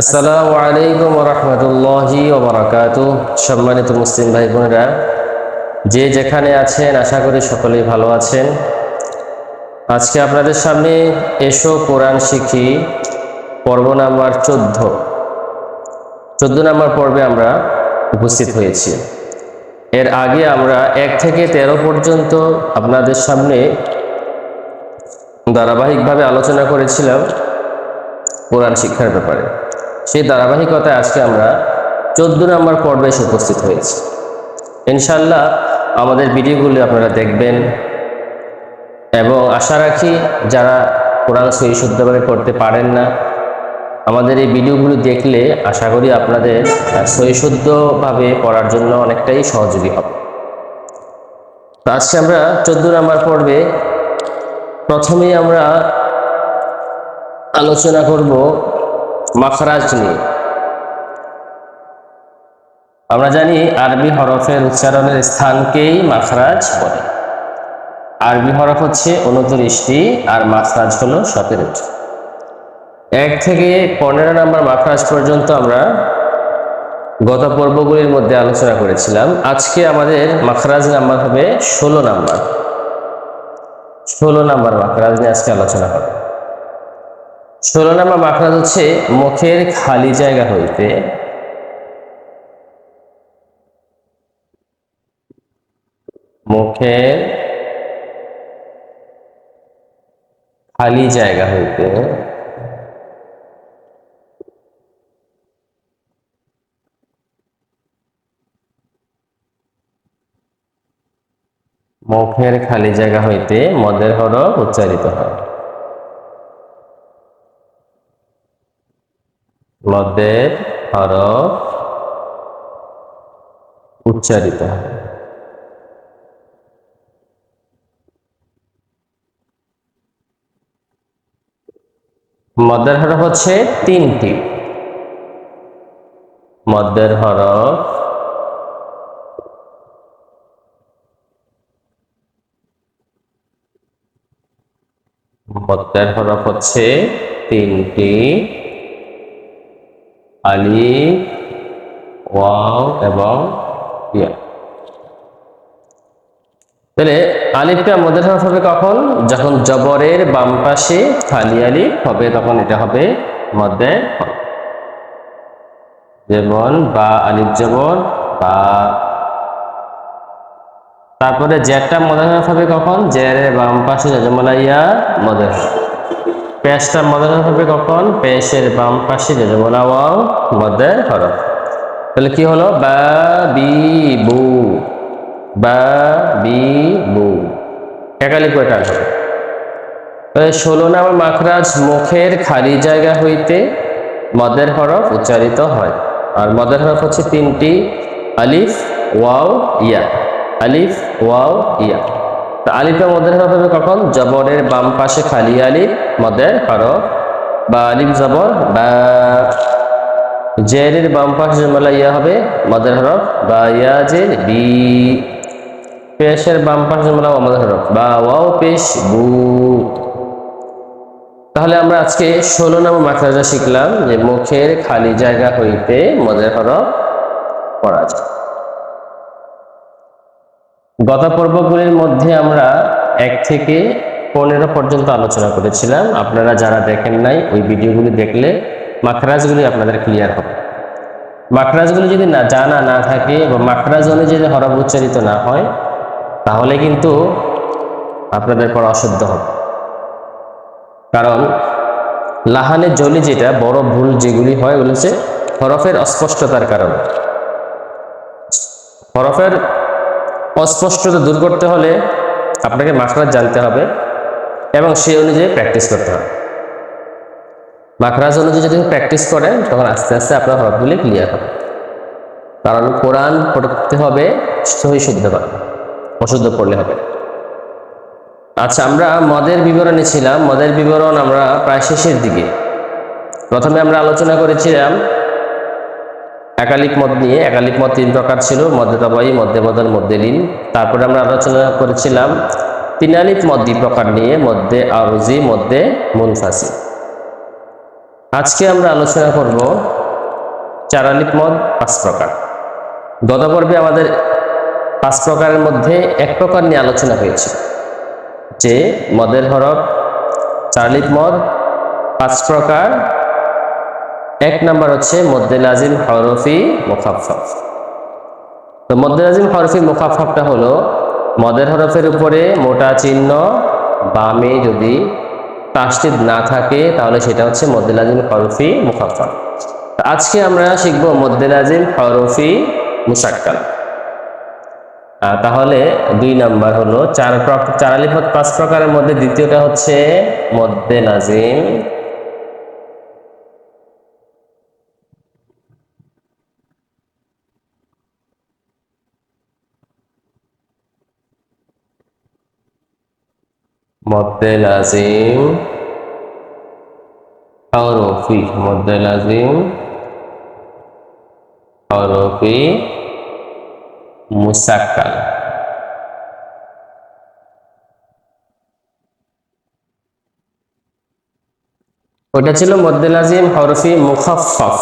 আসসালামু আলাইকুম রহমতুল্লাহি ওবরাকাত সম্মানিত মুসলিম ভাই বোনেরা যে যেখানে আছেন, আশা করি সকলেই ভালো আছেন। আজকে আপনাদের সামনে এসো কোরআন শিখি, পর্ব নাম্বার চোদ্দ। চোদ্দ নাম্বার পর্বে আমরা উপস্থিত হয়েছি। এর আগে আমরা এক থেকে তেরো পর্যন্ত আপনাদের সামনে ধারাবাহিকভাবে আলোচনা করেছিলাম কোরআন শিক্ষার ব্যাপারে। সেই ধারাবাহিকতায় আজকে আমরা চোদ্দ নম্বর পর্বে এসে উপস্থিত হয়েছি। ইনশাল্লাহ আমাদের ভিডিওগুলি আপনারা দেখবেন এবং আশা রাখি যারা কোরআন সহি শুদ্ধভাবে করতে পারেন না, আমাদের এই ভিডিওগুলো দেখলে আশা করি আপনাদের সহি শুদ্ধভাবে পড়ার জন্য অনেকটাই সহযোগী হবে। তো আজকে আমরা চোদ্দ নম্বর পর্বে প্রথমেই আমরা আলোচনা করব মাখরাজ নিয়ে। আমরা জানি আরবি হরফের উচ্চারণের স্থানকেই মাখরাজ বলে। আরবি হরফ হচ্ছে উনত্রিশটি আর মাখরাজ হলো সতেরোটি। এক থেকে পনেরো নম্বর মাখরাজ পর্যন্ত আমরা গত পর্বগুলির মধ্যে আলোচনা করেছিলাম। আজকে আমাদের মাখরাজ নাম্বার হবে ষোলো নাম্বার। ষোলো নাম্বার মাখরাজ নিয়ে আজকে আলোচনা হবে। ষোলো নম্বর মাখরাজ হচ্ছে মুখের খালি জায়গা হইতে মুখের খালি জায়গা হইতে মুখের খালি জায়গা হইতে মদের হরফ উচ্চারিত হয়। মদের হরফ উচ্চারিত মদের হরফ হচ্ছে তিনটি। মদের হরফ মদের হরফ হচ্ছে তিনটি। আলি, ওয়াও এবং ইয়া। তাহলে আলিফটা হরফ হবে কখন? যখন জবরের বাম পাশে খালি আলিফ হবে, তখন এটা হবে মধ্যে যেমন বা আলিফ জবর বা। তারপরে জেরটা হরফ হবে কখন? জেরের বাম পাশে যজমলাইয়া মদের পেশটা মদের হবে কখন? পেশের বাম পাশে যজমলা ওয়াও মদের হরফ তাহলে কি হলো? বা বি বু বা বি বু একালি করে টান হবে। তাহলে ষোলো নাম্বার মাখরাজ মুখের খালি জায়গা হইতে মদের হরফ উচ্চারিত হয়। আর মদের হরফ হচ্ছে তিনটি। আলিফ, ওয়াও, ইয়া। আলিফ, ওয়াও, ইয়া। তো আলিফের মদের হরফ হবে কখন? জবরের বাম পাশে খালি আলিফ মদের হরফ বা আলিফ জবর, বা জেরের বাম পাশে জমলা ইয়া হবে মদের হরফ, বা ইয়া জের, বি। পেশের বাম পাশে জমলা মদের হরফ, বা ওয়াও, পেশ, বু। তাহলে আমরা আজকে ষোলো নম্বর মাখরাজা শিখলাম যে মুখের খালি জায়গা হইতে মদের হরফ পড়া যায়। গত পর্বগুলির মধ্যে আমরা এক থেকে পনেরো পর্যন্ত আলোচনা করেছিলাম। আপনারা যারা দেখেন নাই, ওই ভিডিওগুলি দেখলে মাখরাজগুলি আপনাদের ক্লিয়ার হবে। মাখরাজগুলি যদি না জানা না থাকে বা মাখরাজ অনুযায়ী যদি হরফ উচ্চারিত না হয়, তাহলে কিন্তু আপনাদের পড়া অশুদ্ধ হবে। কারণ লাহানের জলি যেটা, বড় ভুল যেগুলি হয় হচ্ছে হরফের অস্পষ্টতার কারণে। হরফের অস্পষ্টতা দূর করতে হলে আপনাকে মাখরাজ জানতে হবে এবং সেই অনুযায়ী প্র্যাকটিস করতে হবে। মাখরাজ অনুযায়ী যদি প্র্যাকটিস করেন, তখন আস্তে আস্তে আপনার হরফগুলি ক্লিয়ার হবে। কারণ কোরআন পড়তে হবে, সহি শুদ্ধ করে অশুদ্ধ পড়লে হবে। আচ্ছা আমরা মদের বিবরণে ছিলাম। মদের বিবরণ আমরা প্রায় শেষের দিকে। প্রথমে আমরা আলোচনা করেছিলাম একালিক মদ নিয়ে, একালিক মত তিন প্রকার ছিল মধ্যে তবাই মধ্যে বদল মধ্যে তারপরে আমরা আলোচনা করেছিলাম তিনালিফ মদ দুই প্রকার নিয়ে মধ্যে আরজি মধ্যে মুনফাসি। আজকে আমরা আলোচনা করব চারালিপ মদ পাঁচ প্রকার। গত পর্বে আমাদের পাঁচ প্রকারের মধ্যে এক প্রকার নিয়ে আলোচনা হয়েছে, যে মদের হরফ চারালিপ মদ পাঁচ প্রকার এক নাম্বার হচ্ছে মদ্দে লাজিম হরফি মুখাফফ তো মদ্দে লাজিম হরফি মুখাফফটা হলো মদের হরফের উপরে মোটা চিহ্ন, বামে যদি তাসদিদ না থাকে, তাহলে সেটা হচ্ছে মদ্দে লাজিম হরফি মুখাফফা আজকে আমরা শিখব মদ্দে লাজিম হরফি মুসাক্কাল তাহলে দুই নাম্বার হলো চার প্রক- চার আলিফত পাঁচ প্রকারের মধ্যে দ্বিতীয়টা হচ্ছে মদ্দে লাজিম মদ্দে লাজিম হরফি মদ্দে লাজিম হরফি মুসাক্কাল। ওটা ছিল মদ্দে লাজিম হরফি মুখাফফ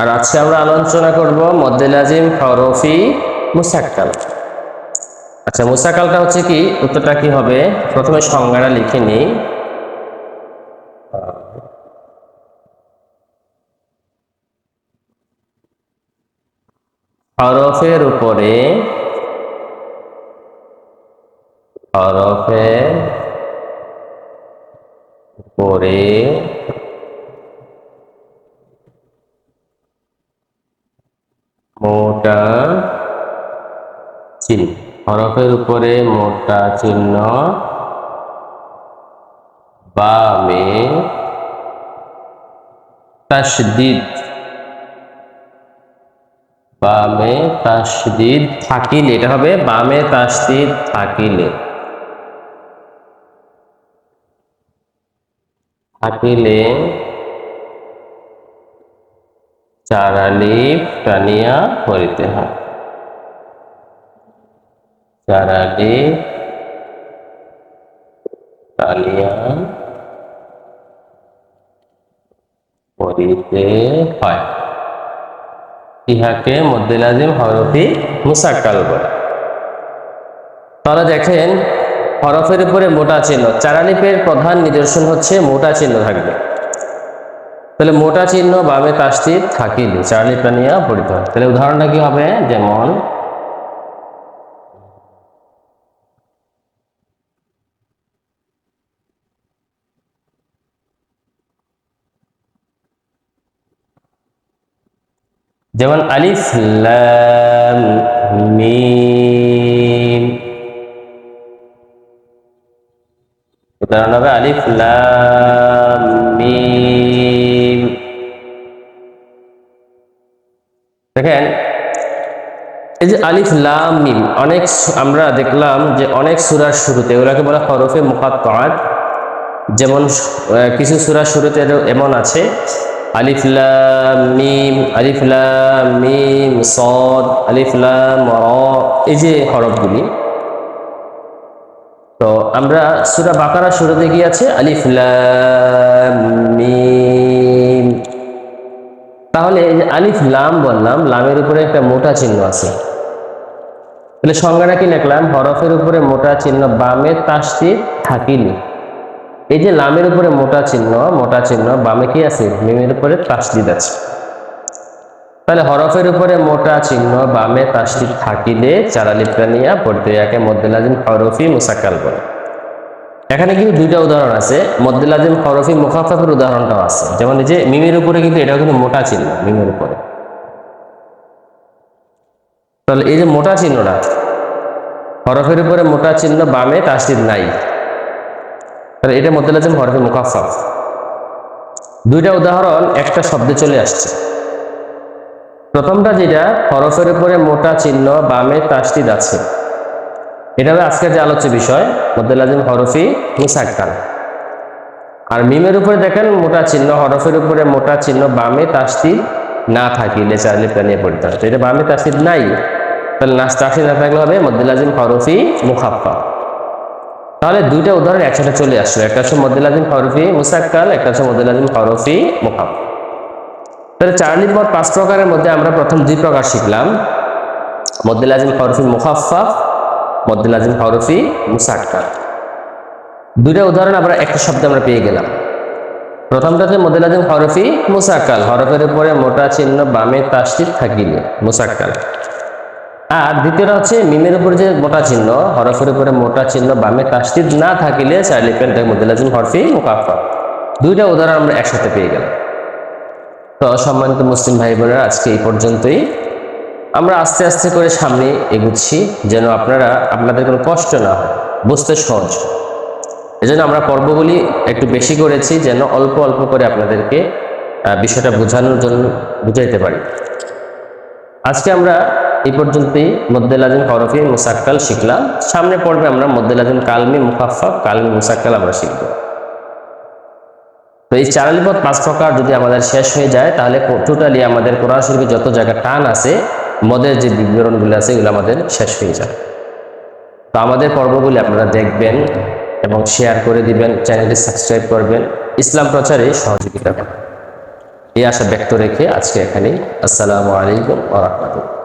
আর আজকে আমরা আলোচনা করব মদ্দে লাজিম হরফি মুসাক্কাল। আচ্ছা মুসাকালটা হচ্ছে কি? উত্তরটা কি হবে? প্রথমে সংজ্ঞাটা লিখে নিই। হরফের উপরে হরফের উপরে মোটা চিহ্ন হরফের উপরে মোটা চিহ্ন। বামে তাসদিদ। বামে তাসদিদ থাকিলে, এটা হবে বামে তাসদিদ থাকিলে। থাকিলে চারালিপ টানিয়া করিতে হয়। চারালি টানিয়া করিতে হয় ইহাকে মধ্যে লাজিম হরফি মুসাক্কাল বলে। তাহলে দেখেন, হরফের উপরে মোটা চিহ্ন, চারালিপের প্রধান নিদর্শন হচ্ছে মোটা চিহ্ন থাকবে। তাহলে মোটা চিহ্ন বামে তাস্তির থাকিলে চারালিপ টানিয়া পড়িতে হয়। তাহলে উদাহরণটা কি হবে? যেমন যেমন আলিফ লাম মিম। উদাহরণ হবে আলিফ মিম। দেখেন, এই যে আলিফ লাম মিম, অনেক আমরা দেখলাম যে অনেক সুরার শুরুতে, ওগুলাকে বলা হরফে মুকাত্তাআত যেমন কিছু সুরার শুরুতে এমন আছে আলিফ মিম, আলিফ লাম মিম, সদ, আলিফ লাম, র। এই যে হরফগুলি। তো আমরা সূরা বাকারা শুরুতে কি আছে? আলিফ লাম মিম। তাহলে এই যে আলিফ লাম বললাম, লামের উপরে একটা মোটা চিহ্ন আছে। তাহলে সংজ্ঞাটা কি লিখলাম? হরফের উপরে মোটা চিহ্ন বামে তাসতি থাকিলে এই যে লামের উপরে মোটা চিহ্ন মোটা চিহ্ন, বামে কি আছে? মিমের উপরে তাসদিদ আছে। তাহলে হরফের উপরে মোটা চিহ্ন, বামে তাসদিদ থাকিলে চারালিপটা নিয়ে পড়তে একে মধ্যে লাজিম হরফি মুসাক্কাল বলে। এখানে কিন্তু দুইটা উদাহরণ আছে। মধ্যে লাজিম হরফি মুখাফাফের উদাহরণটাও আছে। যেমন এই যে মিমের উপরে কিন্তু এটাও কিন্তু মোটা চিহ্ন, মিমের উপরে। তাহলে এই যে মোটা চিহ্নটা, হরফের উপরে মোটা চিহ্ন, বামে তাসদিদ নাই। তাহলে এটা মধ্যে লাজিম হরফে মুখাফাফ দুইটা উদাহরণ একটা শব্দে চলে আসছে। প্রথমটা যেটা, হরফের উপরে মোটা চিহ্ন, বামে তাসদিদ আছে। এটা হবে আজকের যে আলোচ্য বিষয় মধ্যে লাজিম হরফি মুসাক্কাল। আর মিমের উপরে দেখেন, মোটা চিহ্ন, হরফের উপরে মোটা চিহ্ন, বামে তাসদিদ না থাকিলে চাইলে প্রাণিয়ে পড়তে তো এটা বামে তাসদিদ নাই, তাহলে নাচ তাসদিদ না থাকলে হবে মধ্যে লাজিম হরফি মুখাফা তাহলে দুইটা উদাহরণ একসাথে চলে আসলো। একটা হচ্ছে মদ্দুল আজিম হরফি মুসাক্কাল, একটা হচ্ছে মদ্দুল আজিম হরফি মুখাফ তাহলে চার্লি পদ পাঁচ প্রকারের মধ্যে আমরা প্রথম দুই প্রকার শিখলাম। মদ্দুল আজিম হরফি মুখাফাফ মদ্দুল আজিম হরফি মুসাক্কাল। দুইটা উদাহরণ আমরা একটা শব্দে আমরা পেয়ে গেলাম। প্রথমটা হচ্ছে মদ্দুল আজিম হরফি মুসাক্কাল। হরফের উপরে মোটা চিহ্ন বামে তাসদিদ থাকিলে মুসাক্কাল। আর দ্বিতীয়টা হচ্ছে মিমের উপরে যে মোটা চিহ্ন, হরফের উপরে মোটা চিহ্ন, বামে তাসদিদ না থাকিলে চার্লি পেন মদ্দুল আজিম হরফি মুখাফা দুইটা উদাহরণ আমরা একসাথে পেয়ে গেলাম। তো সম্মানিত মুসলিম ভাই বোনেরা, আজকে এই পর্যন্তই। আমরা আস্তে আস্তে করে সামনে এগুচ্ছি, যেন আপনারা, আপনাদের কোনো কষ্ট না হয়, বুঝতে সহজ এজন্য আমরা পর্বগুলি একটু বেশি করেছি, যেন অল্প অল্প করে আপনাদেরকে বিষয়টা বোঝানোর জন্য বুঝাইতে পারি। আজকে আমরা এই পর্যন্তই মদ্দেল আজিম হরফি মুসাক্কাল শিখলাম। সামনে পর্বে আমরা মদ্দেল আজিম কালমি মুখাফা কালমি মুসাক্কাল আমরা শিখব। তো এই চারালি পথ পাঁচ প্রকার যদি আমাদের শেষ হয়ে যায়, তাহলে টোটালি আমাদের কোরআন শরীফে যত জায়গা টান আছে, মদের যে বিবরণগুলো আছে, এগুলো আমাদের শেষ হয়ে যায়। তো আমাদের পর্বগুলি আপনারা দেখবেন এবং শেয়ার করে দিবেন চ্যানেলটি সাবস্ক্রাইব করবেন। ইসলাম প্রচারে সহযোগিতা করবেন। এই আশা ব্যক্ত রেখে আজকে এখানেই আসসালামু আলাইকুম ওয়া রাহমাতুল্লাহ।